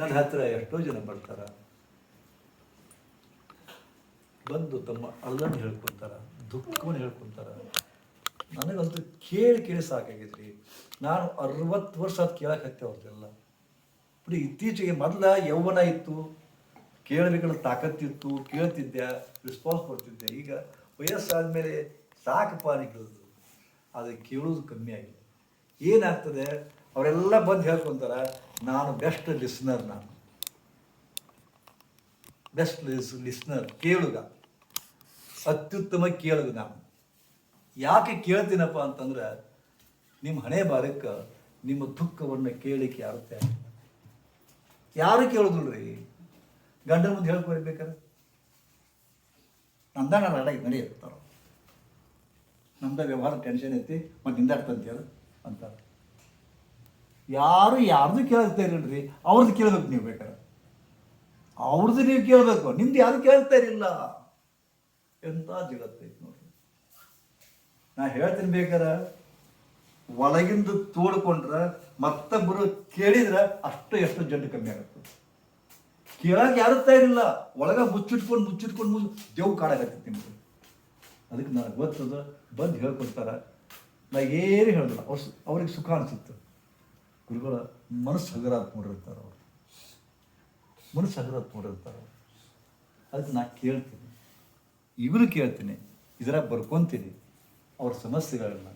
ನನ್ನ ಹತ್ತಿರ ಎಷ್ಟೋ ಜನ ಬರ್ತಾರ. ಬಂದು ತಮ್ಮ ಅಲ್ಲನ್ನು ಹೇಳ್ಕೊತಾರ, ದುಃಖವನ್ನು ಹೇಳ್ಕೊತಾರ. ನನಗಂತೂ ಕೇಳಿ ಕೇಳಿ ಸಾಕಾಗೈತ್ರಿ ನಾನು ಅರವತ್ತು ವರ್ಷ ಅದು ಕೇಳಕ್ಕೆ ಹತ್ತೆ ಅವ್ರದ್ದೆಲ್ಲ ಬಿಡಿ ಇತ್ತೀಚೆಗೆ ಮೊದಲ ಯೌವನ ಇತ್ತು ಕೇಳಬೇಕಂದ್ರೆ ತಾಕತ್ತಿತ್ತು, ಕೇಳ್ತಿದ್ದೆ ರಿಸ್ಪಾನ್ಸ್ ಕೊಡ್ತಿದ್ದೆ. ಈಗ ವಯಸ್ಸಾದ್ಮೇಲೆ ಸಾಕಪ್ಪ ಕೇಳೋದು ಅದು ಕೇಳೋದು ಕಮ್ಮಿ ಆಗಿದೆ. ಏನಾಗ್ತದೆ? ಅವರೆಲ್ಲ ಬಂದು ಹೇಳ್ಕೊಂತಾರೆ, ನಾನು ಬೆಸ್ಟ್ ಲಿಸ್ನರ್ ನಾನು. ಬೆಸ್ಟ್ ಲಿಸ್ ಲಿಸ್ನರ್ ಕೇಳುಗ. ಅತ್ಯುತ್ತಮ ಕೇಳುಗ ನಾನು. ಯಾಕೆ ಕೇಳ್ತೀನಪ್ಪ ಅಂತಂದ್ರೆ, ನಿಮ್ಮ ಹಣೆ ಬಾರಕ್ಕೆ ನಿಮ್ಮ ದುಃಖವನ್ನು ಕೇಳಿಕ್ಕೆ ಯಾರು ತಯಾರಿಲ್ಲ. ಯಾರು ಕೇಳೋದಿಲ್ರಿ? ಗಂಡನ ಮುಂದೆ ಹೇಳ್ಕೊಳ್ಬೇಕಾರೆ ನಮ್ದ ನಾನು ಅಡಗಿ ನಡೆಯುತ್ತಾರ ನಮ್ದ ವ್ಯವಹಾರ ಟೆನ್ಷನ್ ಐತಿ, ಮತ್ತು ನಿಂದಾಡ್ತಂತೀರ ಅಂತಾರೆ. ಯಾರು ಯಾರ್ದು ಕೇಳಿಸ್ತಾ ಇರಲ್ರಿ ಅವ್ರದ್ದು ಕೇಳಬೇಕು ನೀವು ಬೇಕಾರೆ ಅವ್ರದ್ದು ನೀವು ಕೇಳಬೇಕು, ನಿಮ್ದು ಯಾರು ಕೇಳ್ತಾ ಇರಲಿಲ್ಲ ಎಂತ ಜಗತ್ತೈತೆ ನೋಡ್ರಿ. ನಾ ಹೇಳ್ತೀನಿ ಬೇಕಾರ, ಒಳಗಿಂದ ತೋಡ್ಕೊಂಡ್ರೆ ಮತ್ತೊಬ್ಬರು ಕೇಳಿದ್ರೆ ಅಷ್ಟು ಎಷ್ಟು ಜಡ್ಡು ಕಮ್ಮಿ ಆಗುತ್ತೆ. ಕೇಳಕ್ಕೆ ಯಾರು ತಯಾರಿಲ್ಲ ಒಳಗ ಮುಚ್ಚಿಟ್ಕೊಂಡು ಮುಚ್ಚಿಟ್ಕೊಂಡು, ಮುಚ್ಚಿ ದೇವ್ ಕಾಡಾಗತ್ತೆ ನಿಮ್ಗೆ. ಅದಕ್ಕೆ ನನಗೆ ಗೊತ್ತದ, ಬಂದು ಹೇಳ್ಕೊಡ್ತಾರ. ನಾ ಏನು ಹೇಳಿದ್ರು ಅವ್ರು ಅವ್ರಿಗೆ ಸುಖ ಅನಿಸುತ್ತೆ. ಗುರುಗಳ ಮನಸ್ಸು ಹಗರಾತ್ಮರಿರ್ತಾರೆ ಅವರು. ಮನಸ್ಸು ಹಗರಾತ್ಮರಿರ್ತಾರೆ ಅವರು. ಅದಕ್ಕೆ ನಾನು ಕೇಳ್ತೀನಿ. ಇವರು ಕೇಳ್ತೀನಿ, ಇದರಾಗ ಬರ್ಕೊತೀನಿ, ಅವ್ರ ಸಮಸ್ಯೆಗಳನ್ನ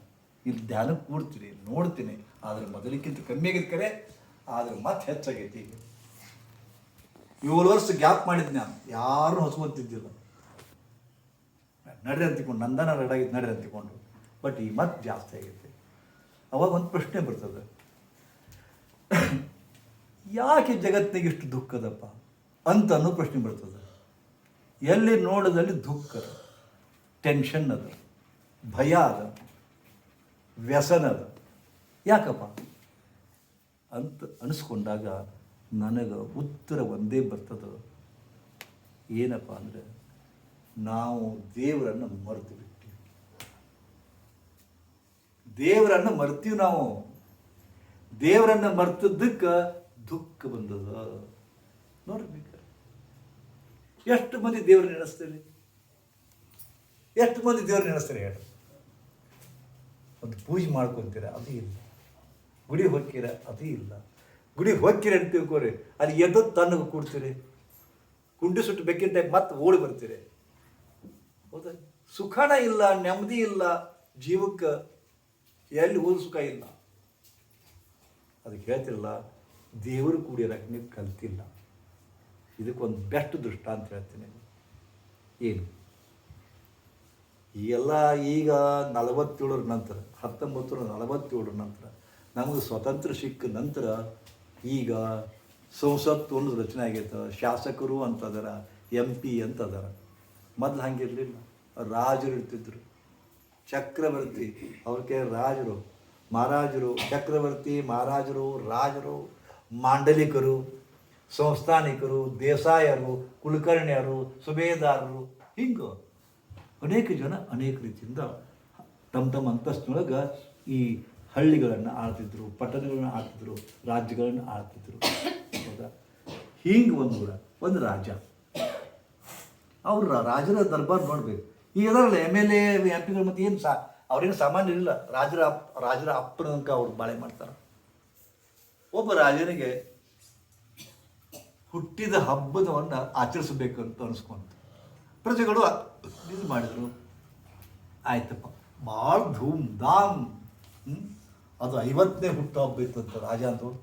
ಇಲ್ಲಿ ಧ್ಯಾನ ಕೂಡ್ತೀನಿ ನೋಡ್ತೀನಿ. ಆದ್ರೆ ಮೊದಲಿಕ್ಕಿಂತ ಕಮ್ಮಿ ಆಗಿದ್ದ ಕರೆ, ಆದ್ರೆ ಮತ್ತೆ ಹೆಚ್ಚಾಗೈತಿ. ಏಳು ವರ್ಷ ಗ್ಯಾಪ್ ಮಾಡಿದ್ದೆ ನಾನು. ಯಾರೂ ಹೊಸ್ಕೊಂತಿದ್ದಿಲ್ಲ ನಡೆ ಅಂತಿಕೊಂಡು, ನಂದನ ರೆಡಾಗಿದ್ದು ನಡೆ ಅಂತಿಕೊಂಡು. ಬಟ್ ಈ ಮತ್ತೆ ಜಾಸ್ತಿ ಆಗೈತೆ. ಅವಾಗ ಒಂದು ಪ್ರಶ್ನೆ ಬರ್ತದೆ. ಯಾಕೆ ಜಗತ್ತಿಗೆ ಇಷ್ಟು ದುಃಖದಪ್ಪ ಅಂತ ಅನ್ನೋ ಪ್ರಶ್ನೆ ಬರ್ತದೆ. ಎಲ್ಲಿ ನೋಡೋದಲ್ಲಿ ದುಃಖ ಟೆನ್ಷನ್ ಅದ, ಭಯ ಅದ, ವ್ಯಸನ ಅದ. ಯಾಕಪ್ಪ? ಅಂತ ಅನಿಸ್ಕೊಂಡಾಗ ನನಗೆ ಉತ್ತರ ಒಂದೇ ಬರ್ತದ. ಏನಪ್ಪ ಅಂದರೆ, ನಾವು ದೇವರನ್ನು ಮರೆತು ಬಿಟ್ಟಿವಿ ದೇವರನ್ನು ಮರ್ತೀವಿ ನಾವು. ದೇವರನ್ನು ಮರ್ತದ್ದಕ್ಕೆ ದುಃಖ ಬಂದದ? ನೋಡ್ಬೇಕು. ಎಷ್ಟು ಮಂದಿ ದೇವ್ರ ನೆನೆಸ್ತೀರಿ? ಎಷ್ಟು ಮಂದಿ ದೇವ್ರ ನೆನೆಸ್ತೀರಿ ಹೇಳಿ. ಒಂದು ಪೂಜೆ ಮಾಡ್ಕೊಂತೀರ, ಅದು ಇಲ್ಲ. ಗುಡಿ ಹೊಕ್ಕಿರ ಅದು ಇಲ್ಲ. ಗುಡಿ ಹೊಕ್ಕಿರ ಅಂತ ತಿಳ್ಕೊರಿ ಅಲ್ಲಿ ಎದ್ದು ತಣ್ಣಗೆ ಕೂಡ್ತೀರಿ. ಗುಂಡಿ ಸುಟ್ಟು ಬೆಕ್ಕಿನ ಮತ್ತೆ ಓಡಿ ಬರ್ತೀರಿ. ಹೌದಾ? ಸುಖನ ಇಲ್ಲ, ನೆಮ್ಮದಿ ಇಲ್ಲ, ಜೀವಕ್ಕೆ ಎಲ್ಲಿ ಹೋದ ಸುಖ ಇಲ್ಲ. ಅದಕ್ಕೆ ಹೇಳ್ತಿಲ್ಲ ದೇವರು ಕೂಡಿ ನೀವು ಕಲ್ತಿಲ್ಲ. ಇದಕ್ಕೊಂದು ಬೆಸ್ಟ್ ದೃಷ್ಟ ಅಂತ ಹೇಳ್ತೀನಿ ಏನು? ಎಲ್ಲ ಈಗ ನಲವತ್ತೇಳರ ನಂತರ ಹತ್ತೊಂಬತ್ತು ನೂರ ನಲವತ್ತೇಳರ ನಂತರ ನಮಗೆ ಸ್ವತಂತ್ರ ಸಿಕ್ಕ ನಂತರ ಈಗ ಸಂಸತ್ತು ಒಂದು ರಚನೆ ಆಗೈತೆ. ಶಾಸಕರು ಅಂತದಾರ ಎಂ ಪಿ ಅಂತದಾರ ಮೊದ್ಲು ಹಂಗಿರಲಿಲ್ಲ. ರಾಜರು ಇರ್ತಿದ್ರು. ಚಕ್ರವರ್ತಿ ಅವ್ರಿಗೆ ರಾಜರು. ಮಹಾರಾಜರು, ಚಕ್ರವರ್ತಿ, ಮಹಾರಾಜರು, ರಾಜರು ಮಾಂಡಲಿಕರು, ಸಂಸ್ಥಾನಿಕರು, ದೇಸಾಯರು, ಕುಲಕರ್ಣಿಯರು, ಸುಬೇದಾರರು, ಹಿಂಗೆ ಅನೇಕ ಜನ ಅನೇಕ ರೀತಿಯಿಂದ ತಮ್ಮ ತಮ್ಮ ಅಂತಸ್ತಿನೊಳಗೆ ಈ ಹಳ್ಳಿಗಳನ್ನು ಆಳ್ತಿದ್ರು, ಪಟ್ಟಣಗಳನ್ನು ಆಳ್ತಿದ್ರು, ರಾಜ್ಯಗಳನ್ನು ಆಳ್ತಿದ್ರು. ಹೌದಾ? ಹಿಂಗೆ ಒಂದು ಕೂಡ ಒಂದು ರಾಜ. ಅವ್ರು ರಾಜರ ದರ್ಬಾರ್ ನೋಡಬೇಕು. ಈಗ ಅದರಲ್ಲ ಎಂ ಎಲ್ ಎ ಎಂ ಪಿಗಳು ಮತ್ತೆ ಏನು ಸಾ, ಅವ್ರೇನು ಸಾಮಾನ್ಯ ಇಲ್ಲ. ರಾಜರ ರಾಜರ ಅಪ್ಪನ ತನಕ ಅವ್ರು ಬಾಳೆ ಮಾಡ್ತಾರೆ. ಒಬ್ಬ ರಾಜನಿಗೆ ಹುಟ್ಟಿದ ಹಬ್ಬದವನ್ನು ಆಚರಿಸಬೇಕು ಅಂತ ಅನಿಸ್ಕೊಂತ ಪ್ರಜೆಗಳು ಇದು ಮಾಡಿದರು. ಆಯ್ತಪ್ಪ. ಭಾಳ ಧೂಮ್ ಧಾಮ್? ಅದು ಐವತ್ತನೇ ಹುಟ್ಟು ಹಬ್ಬ ಇತ್ತಂತ ರಾಜ ಅಂತ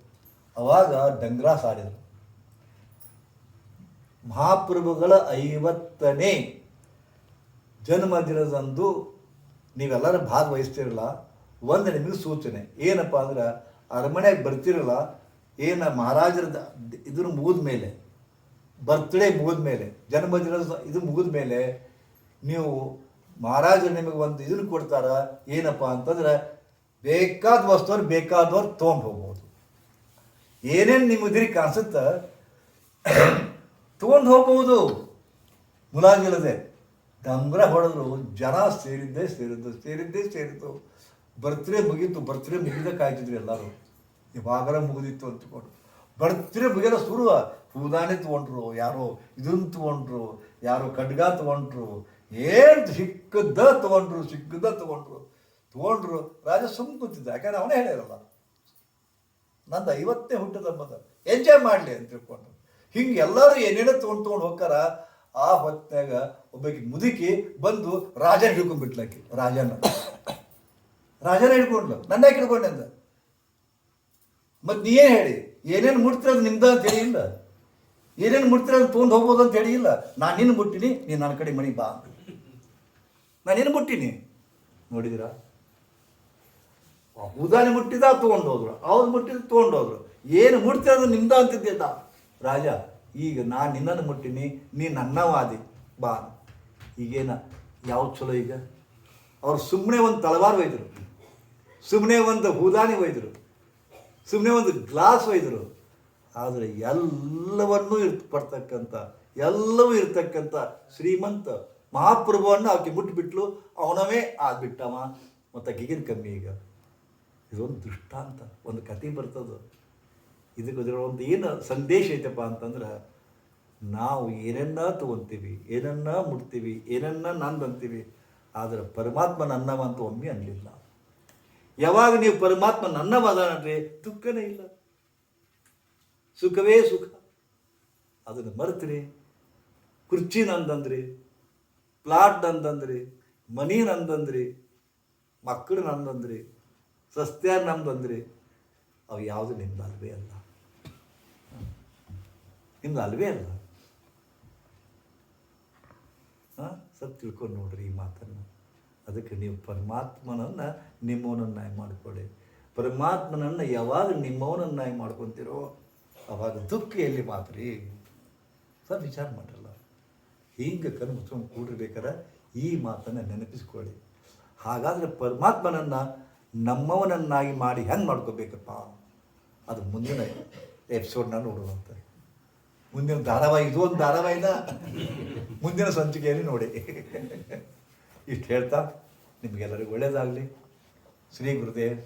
ಅವಾಗ ಡಂಗ್ರಾ ಆಡಿದರು. ಮಹಾಪ್ರಭುಗಳ ಐವತ್ತನೇ ಜನ್ಮದಿನದಂದು ನೀವೆಲ್ಲರೂ ಭಾಗವಹಿಸ್ತಿರಲ್ಲ. ಒಂದು ನಿಮಗೆ ಸೂಚನೆ. ಏನಪ್ಪ ಅಂದ್ರೆ ಅರಮನೆಗೆ ಬರ್ತಿರಲ್ಲ, ಏನು ಮಹಾರಾಜರ ಇದನ್ನು ಮುಗಿದ ಮೇಲೆ ಬರ್ತ್ಡೇ ಮುಗಿದ ಮೇಲೆ ಜನ್ಮದಿನ ಇದು ಮುಗಿದ ಮೇಲೆ ನೀವು ಮಹಾರಾಜರು ನಿಮಗೆ ಒಂದು ಇದನ್ನು ಕೊಡ್ತಾರ, ಏನಪ್ಪ ಅಂತಂದ್ರೆ ಬೇಕಾದ ವಸ್ತುವ್ರು ಬೇಕಾದವ್ರು ತೊಗೊಂಡು ಹೋಗ್ಬೋದು. ಏನೇನು ನಿಮ್ಮ ಇದ್ರಿ ಕಾಣಿಸುತ್ತೆ, ತೊಗೊಂಡು ಹೋಗ್ಬೋದು. ಮುಲಾಜಿಲ್ಲದೆ, ಡಂಗ್ರ ಹೊಡೆದ್ರು, ಜನ ಸೇರಿದ್ದೇ ಸೇರಿದ್ದು ಸೇರಿದ್ದೇ ಸೇರಿದ್ದು. ಬರ್ತ್ಡೇ ಮುಗೀತು, ಬರ್ತ್ಡೇ ಮುಗಿದ ಕಾಯ್ತಿದ್ರು ಎಲ್ಲರೂ. ಇವಾಗರ ಮುಗಿದಿತ್ತು ಅಂತಕೊಂಡು. ಬರ್ತ್ಡೇ ಬಗೆಲ್ಲ ಸುರುವ ಹೂದಾನೆ ತೊಗೊಂಡ್ರು, ಯಾರೋ ಇದನ್ನು ತೊಗೊಂಡ್ರು, ಯಾರೋ ಖಡ್ಗ ತೊಗೊಂಡ್ರು, ಏನು ಸಿಕ್ಕದ ತೊಗೊಂಡ್ರು ಸಿಕ್ಕದ ತಗೊಂಡ್ರು ತಗೊಂಡ್ರು, ರಾಜ ಸುಮ್ಮ ಕೂತಿದ್ದ. ಯಾಕಂದ್ರೆ ಅವನೇ ಹೇಳಿರಲ್ಲ ನಂದು ಐವತ್ತೇ ಹುಟ್ಟದ ಮದ ಎಂಜಾಯ್ ಮಾಡಲಿ ಅಂತ ತಿಳ್ಕೊಂಡು. ಹಿಂಗೆ ಎಲ್ಲರೂ ಏನೇನೋ ತೊಗೊಂಡು ತೊಗೊಂಡು ಹೋಗ್ತಾರ, ಆ ಹೊತ್ತಾಗ ಒಬ್ಬಾಕಿ ಮುದುಕಿ ಬಂದು ರಾಜನ ಹಿಡ್ಕೊಂಡ್ಬಿಟ್ಲಾಕಿ ರಾಜನ. ರಾಜನ ಹಿಡ್ಕೊಂಡ್ಲು. ನನ್ನ ಹಿಡ್ಕೊಂಡೆ ಅಂತ ಮತ್ತೆ ನೀ ಏನು ಹೇಳಿ? ಏನೇನು ಮುಟ್ತಿರೋದು ನಿಮ್ದ ಅಂತ ಹೇಳಿ ಇಲ್ಲ. ಏನೇನು ಮುಟ್ತಿರೋದು ತೊಗೊಂಡು ಹೋಗ್ಬೋದು ಅಂತ ಹೇಳಿ ಇಲ್ಲ. ನಾನು ನಿನ್ನ ಮುಟ್ಟಿನಿ, ನೀನು ನನ್ನ ಕಡೆ ಮಣಿ ಬಾ. ನಾನು ನಿನ್ನ ಮುಟ್ಟಿನಿ. ನೋಡಿದಿರಾ? ಉದಾನೆ ಮುಟ್ಟಿದ ತೊಗೊಂಡು ಹೋದ್ರು. ಅವ್ರು ಮುಟ್ಟಿದ ತೊಗೊಂಡು ಹೋದ್ರು. ಏನು ಮುಟ್ತಿರೋದು ನಿಮ್ದ ಅಂತಿದ್ದ ರಾಜ, ಈಗ ನಾನು ನಿನ್ನನ್ನು ಮುಟ್ಟಿನಿ ನೀ ನನ್ನವಾದಿ. ಬಾ. ಈಗೇನ ಯಾವ್ದು ಚಲೋ ಈಗ? ಅವ್ರು ಸುಮ್ಮನೆ ಒಂದು ತಳವಾರು ಒಯ್ದರು. ಸುಮ್ಮನೆ ಒಂದು ಹೂದಾನಿ ಒಯ್ದರು. ಸುಮ್ಮನೆ ಒಂದು ಗ್ಲಾಸ್ ಒಯ್ದರು. ಆದರೆ ಎಲ್ಲವನ್ನೂ ಇರ್ ಪಡ್ತಕ್ಕಂಥ ಎಲ್ಲವೂ ಇರ್ತಕ್ಕಂಥ ಶ್ರೀಮಂತ ಮಹಾಪ್ರಭುವನ್ನು ಆಕೆ ಮುಟ್ಬಿಟ್ಲು. ಅವನವೇ ಆಗ್ಬಿಟ್ಟವ. ಮತ್ತು ಆಕೆಗೇನು ಕಮ್ಮಿ ಈಗ? ಇದೊಂದು ದೃಷ್ಟಾಂತ, ಒಂದು ಕತೆ ಬರ್ತದೆ. ಇದಕ್ಕೆ ಒಂದು ಏನು ಸಂದೇಶ ಐತಪ್ಪ ಅಂತಂದ್ರೆ, ನಾವು ಏನನ್ನ ತಗೊಂತೀವಿ, ಏನನ್ನ ಮುಟ್ತೀವಿ, ಏನನ್ನ ನಂದಂತೀವಿ, ಆದರೆ ಪರಮಾತ್ಮ ನನ್ನವ ಅಂತ ಒಮ್ಮೆ ಅನ್ನಲಿಲ್ಲ ಯಾವಾಗ ನೀವು ಪರಮಾತ್ಮ ನನ್ನವ ಅದಾನಂದ್ರೆ ದುಃಖನೇ ಇಲ್ಲ. ಸುಖವೇ ಸುಖ. ಅದನ್ನು ಮರೆತ್ರಿ. ಕುರ್ಚಿ ನಂದಂದ್ರಿ ಪ್ಲಾಟ್ ನಂದಂದ್ರಿ, ಮನಿ ನಂದಂದ್ರಿ, ಮಕ್ಕಳು ನಂದಂದ್ರಿ ಸಸ್ಯ ನಮ್ದಂದ್ರಿ ಅವು ಯಾವುದು ನಿಮ್ದು ಅಲ್ವೇ ಅಲ್ಲ. ನಿಮ್ದು ಅಲ್ವೇ ಅಲ್ಲ. ಹಾಂ? ಸ್ವಲ್ಪ ತಿಳ್ಕೊಂಡು ನೋಡ್ರಿ ಈ ಮಾತನ್ನು. ಅದಕ್ಕೆ ನೀವು ಪರಮಾತ್ಮನನ್ನು ನಿಮ್ಮವನನ್ನಾಗಿ ಮಾಡಿಕೊಳ್ಳಿ. ಪರಮಾತ್ಮನನ್ನು ಯಾವಾಗ ನಿಮ್ಮವನನ್ನಾಗಿ ಮಾಡ್ಕೊತೀರೋ ಅವಾಗ ದುಃಖ ಎಲ್ಲಿ ಮಾತ್ರಿ ಸರ್ ವಿಚಾರ ಮಾಡಿರಲ್ಲ ಹಿಂಗೆ ಮುಚ್ಕೊಂಡು ಕೂಡಿರ್ಬೇಕಾರೆ ಈ ಮಾತನ್ನು ನೆನಪಿಸ್ಕೊಳ್ಳಿ. ಹಾಗಾದರೆ ಪರಮಾತ್ಮನನ್ನು ನಮ್ಮವನನ್ನಾಗಿ ಮಾಡಿ ಹೆಂಗೆ ಮಾಡ್ಕೋಬೇಕಪ್ಪ? ಅದು ಮುಂದಿನ ಎಪಿಸೋಡ್ನ ನೋಡುವಂತ. ಮುಂದಿನ ಧಾರಾವಾಹಿ, ಇದು ಒಂದು ಧಾರಾವಾಹಿನ ಮುಂದಿನ ಸಂಚಿಕೆಯಲ್ಲಿ ನೋಡಿ. ಇಷ್ಟು ಹೇಳ್ತಾ ನಿಮಗೆಲ್ಲರಿಗೂ ಒಳ್ಳೆಯದಾಗಲಿ ಶ್ರೀ ಗುರುದೇವ್.